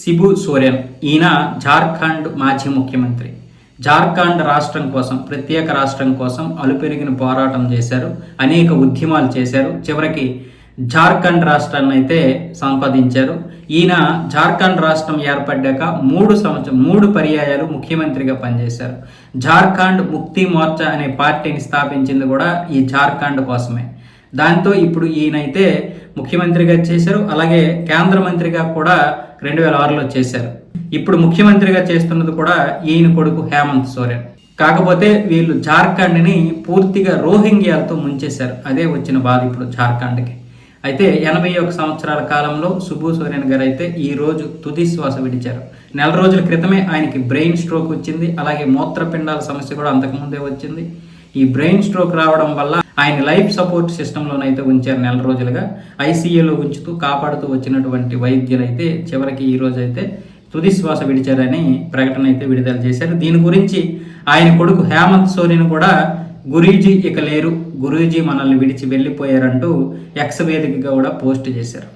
Cebu Soren ఈయన జార్ఖండ్ మాజీ ముఖ్యమంత్రి. జార్ఖండ్ రాష్ట్రం కోసం ప్రత్యేక రాష్ట్రం కోసం అలుపెరిగిన పోరాటం చేశారు అనేక ఉద్యమాలు చేశారు. చివరికి జార్ఖండ్ రాష్ట్రాన్ని అయితే సంపాదించారు. ఈయన జార్ఖండ్ రాష్ట్రం ఏర్పడ్డాక మూడు సంవత్సరం మూడు పర్యాయాలు ముఖ్యమంత్రిగా పనిచేశారు. జార్ఖండ్ ముక్తి మోర్చా అనే పార్టీని స్థాపించింది కూడా ఈ జార్ఖండ్ కోసమే. దాంతో ఇప్పుడు ఈయనైతే ముఖ్యమంత్రిగా చేశారు. అలాగే కేంద్ర మంత్రిగా కూడా రెండు వేల ఆరులో చేశారు. ఇప్పుడు ముఖ్యమంత్రిగా చేస్తున్నది కూడా ఈయన కొడుకు హేమంత్ సోరెన్. కాకపోతే వీళ్ళు జార్ఖండ్ని పూర్తిగా రోహింగ్యాలతో ముంచేశారు. అదే వచ్చిన బాధ ఇప్పుడు జార్ఖండ్కి. అయితే ఎనభై ఒక సంవత్సరాల కాలంలో సుబ్బు సోరెన్ గారు అయితే ఈరోజు తుది శ్వాస విడిచారు. నెల రోజుల క్రితమే ఆయనకి బ్రెయిన్ స్ట్రోక్ వచ్చింది. అలాగే మూత్రపిండాల సమస్య కూడా అంతకుముందే వచ్చింది. ఈ బ్రెయిన్ స్ట్రోక్ రావడం వల్ల ఆయన లైఫ్ సపోర్ట్ సిస్టంలోనైతే ఉంచారు నెల రోజులుగా. ఐసీయూలో ఉంచుతూ కాపాడుతూ వచ్చినటువంటి వైద్యులు అయితే చివరికి ఈ రోజైతే అయితే తుది శ్వాస విడిచారని ప్రకటన అయితే విడుదల చేశారు. దీని గురించి ఆయన కొడుకు హేమంత్ సోరెన్ కూడా గురూజీ ఇక లేరు. గురూజీ మనల్ని విడిచి వెళ్ళిపోయారంటూ ఎక్స్ వేదికగా కూడా పోస్ట్ చేశారు.